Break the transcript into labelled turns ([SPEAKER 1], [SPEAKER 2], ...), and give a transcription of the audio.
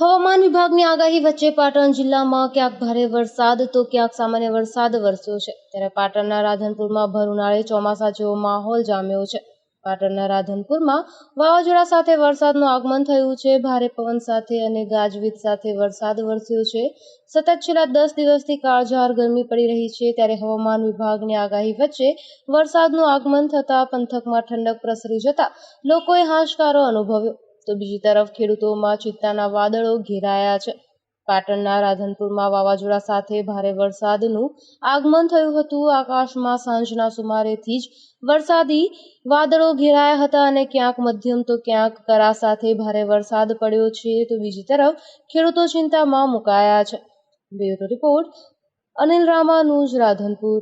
[SPEAKER 1] વિભાગની આગાહી વચ્ચે પાટણ જિલ્લામાં ક્યાંક ભારે વરસાદ તો ક્યાંક સામાન્ય વરસાદ વરસ્યો છે. ત્યારે પાટણના રાધનપુરમાં ભર ઉનાળે ચોમાસા જેવો માહોલ જામ્યો છે. પાટણના રાધનપુરમાં વાવાઝોડા સાથે વરસાદનું આગમન થયું છે. ભારે પવન સાથે અને ગાજવીજ સાથે વરસાદ વરસ્યો છે. સતત છેલ્લા દસ દિવસથી કાળઝાર ગરમી પડી રહી છે. ત્યારે હવામાન વિભાગની આગાહી વચ્ચે વરસાદનું આગમન થતાં પંથકમાં ઠંડક પ્રસરી જતા લોકોએ હાશકારો અનુભવ્યો. તો બીજી તરફ ખેડૂતોમાં ચિંતાના વાદળો ઘેરાયા છે. પાટણના રાધનપુરમાં વાવાઝોડા સાથે ભારે વરસાદનું આગમન થયું હતું. આકાશમાં સાંજના સુમારેથી જ વરસાદી વાદળો ઘેરાયા હતા અને ક્યાંક મધ્યમ તો ક્યાંક કરા સાથે ભારે વરસાદ પડ્યો છે તો બીજી તરફ ખેડૂતો ચિંતામાં મુકાયા છે. Bureau report Anil Ramanuj Radhanpur.